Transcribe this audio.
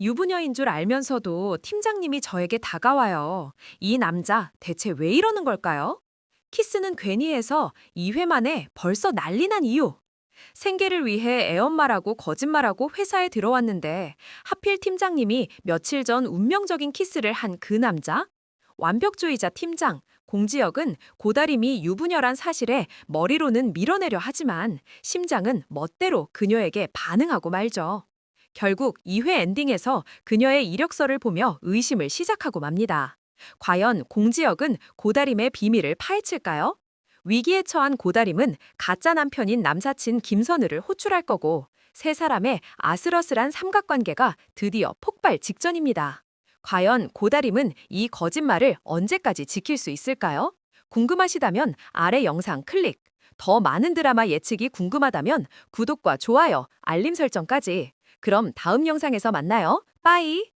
유부녀인 줄 알면서도 팀장님이 저에게 다가와요. 이 남자 대체 왜 이러는 걸까요? 키스는 괜히 해서 2회 만에 벌써 난리 난 이유. 생계를 위해 애엄마라고 거짓말하고 회사에 들어왔는데 하필 팀장님이 며칠 전 운명적인 키스를 한 그 남자? 완벽주의자 팀장, 공지혁은 고다림이 유부녀란 사실에 머리로는 밀어내려 하지만 심장은 멋대로 그녀에게 반응하고 말죠. 결국 2회 엔딩에서 그녀의 이력서를 보며 의심을 시작하고 맙니다. 과연 공지혁은 고다림의 비밀을 파헤칠까요? 위기에 처한 고다림은 가짜 남편인 남사친 김선우를 호출할 거고 세 사람의 아슬아슬한 삼각관계가 드디어 폭발 직전입니다. 과연 고다림은 이 거짓말을 언제까지 지킬 수 있을까요? 궁금하시다면 아래 영상 클릭. 더 많은 드라마 예측이 궁금하다면 구독과 좋아요, 알림 설정까지. 그럼 다음 영상에서 만나요. 빠이!